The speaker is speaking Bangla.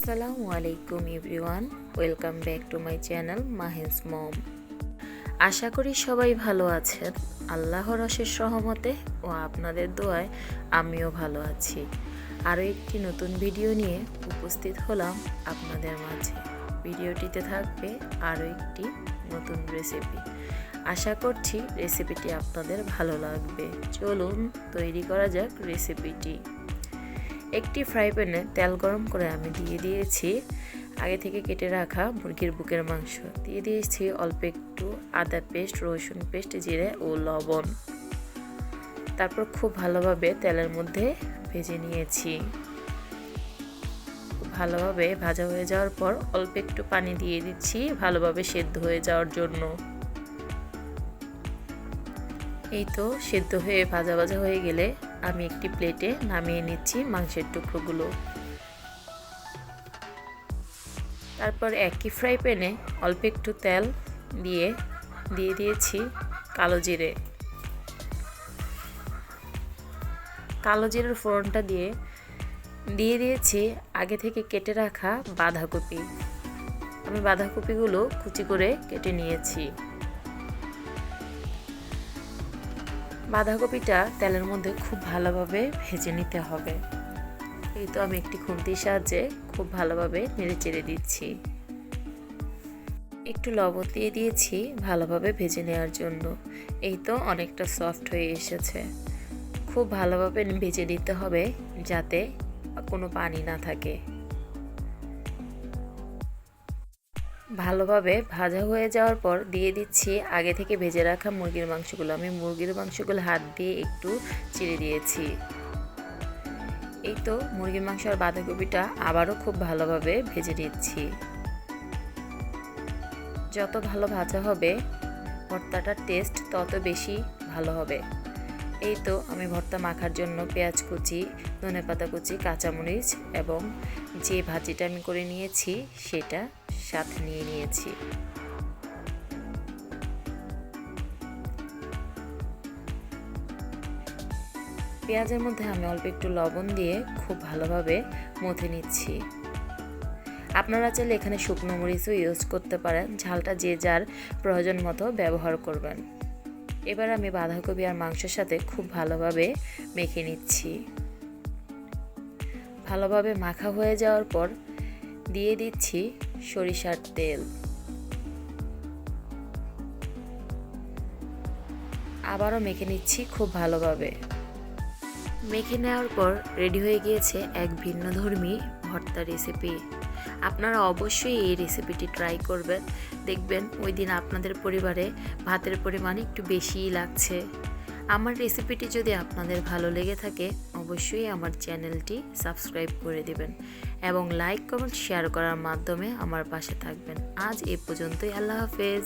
আসসালামু আলাইকুম everyone, welcome back to my channel মাহেন্স মম। আশা করি সবাই ভালো আছেন। আল্লাহর অশেষ সহমতে ও আপনাদের দোয়ায় আমিও ভালো আছি। আরও একটি নতুন ভিডিও নিয়ে উপস্থিত হলাম আপনাদের মাঝে। ভিডিওটিতে থাকবে আরও একটি নতুন রেসিপি। আশা করছি রেসিপিটি আপনাদের ভালো লাগবে। চলুন তৈরি করা যাক রেসিপিটি। একটি ফ্রাই প্যানে তেল গরম করে আমি দিয়ে দিয়েছি। আগে থেকে কেটে রাখা মুরগির বুকের মাংস। দিয়ে দিয়েছি অল্প একটু আদা পেস্ট, রসুন পেস্ট, জিরে ও লবণ। তারপর খুব ভালোভাবে তেলের মধ্যে ভেজে নিয়েছি। ভালোভাবে ভাজা হয়ে যাওয়ার পর অল্প একটু পানি দিয়ে দিচ্ছি ভালোভাবে সেদ্ধ হয়ে যাওয়ার জন্য। এই তো সেদ্ধ হয়ে ভাজা ভাজা হয়ে গেলে আমি একটি প্লেটে নামিয়ে নিচ্ছি মাংসের টুকরোগুলো। তারপর একই ফ্রাই প্যানে অল্প একটু তেল দিয়ে দিয়ে দিয়েছি কালো জিরে। কালো জিরের ফোড়নটা দিয়ে দিয়ে দিয়েছি আগে থেকে কেটে রাখা বাঁধাকপি। আমি বাঁধাকপিগুলো কুচি করে কেটে নিয়েছি। বাঁধাকপিটা তেলের মধ্যে খুব ভালোভাবে ভেজে নিতে হবে। এই তো আমি একটি খুন্তির সাহায্যে খুব ভালোভাবে নেড়ে চেড়ে দিচ্ছি। একটু লবণ দিয়ে দিয়েছি ভালোভাবে ভেজে নেওয়ার জন্য। এই তো অনেকটা সফট হয়ে এসেছে। খুব ভালোভাবে ভেজে নিতে হবে যাতে কোনো পানি না থাকে। ভালোভাবে ভাজা হয়ে যাওয়ার পর দিয়ে দিচ্ছি আগে থেকে ভেজে রাখা মুরগির মাংসগুলো। আমি মুরগির মাংসগুলো হাত দিয়ে একটু চিড়ে দিয়েছি। এই তো মুরগির মাংস আর বাঁধাকপিটা আবারও খুব ভালোভাবে ভেজে নিচ্ছি। যত ভালো ভাজা হবে, ভর্তাটার টেস্ট তত বেশি ভালো হবে। এই তো আমি ভর্তা মাখার জন্য পেঁয়াজ কুচি ধনে পাতা কুচি, কাঁচামরিচ এবং যে ভাজিটা আমি করে নিয়েছি সেটা সাথে নিয়ে নিয়েছি। পেঁয়াজের মধ্যে আমি অল্প একটু লবণ দিয়ে খুব ভালোভাবে মথে নিচ্ছি। আপনারা চাইলে এখানে শুকনো মরিচও ইউজ করতে পারেন, ঝালটা যে যার প্রয়োজন মতো ব্যবহার করবেন। এবার আমি বাঁধাকপি আর মাংসের সাথে খুব ভালোভাবে মেখে নিচ্ছি। ভালোভাবে মাখা হয়ে যাওয়ার পর দিয়ে দিচ্ছি সরিষার তেল। আবারও মেখে নিচ্ছি খুব ভালোভাবে। মেখে নেওয়ার পর রেডি হয়ে গিয়েছে এক ভিন্ন ধর্মী ভর্তা রেসিপি। আপনারা অবশ্যই এই রেসিপিটি ট্রাই করবেন। দেখবেন ওই দিন আপনাদের পরিবারে ভাতের পরিমাণ একটু বেশিই লাগছে। আমার রেসিপিটি যদি আপনাদের ভালো লেগে থাকে অবশ্যই আমার চ্যানেলটি সাবস্ক্রাইব করে দেবেন এবং লাইক, কমেন্ট শেয়ার করার মাধ্যমে আমার পাশে থাকবেন। আজ এ পর্যন্তই, আল্লাহ হাফেজ।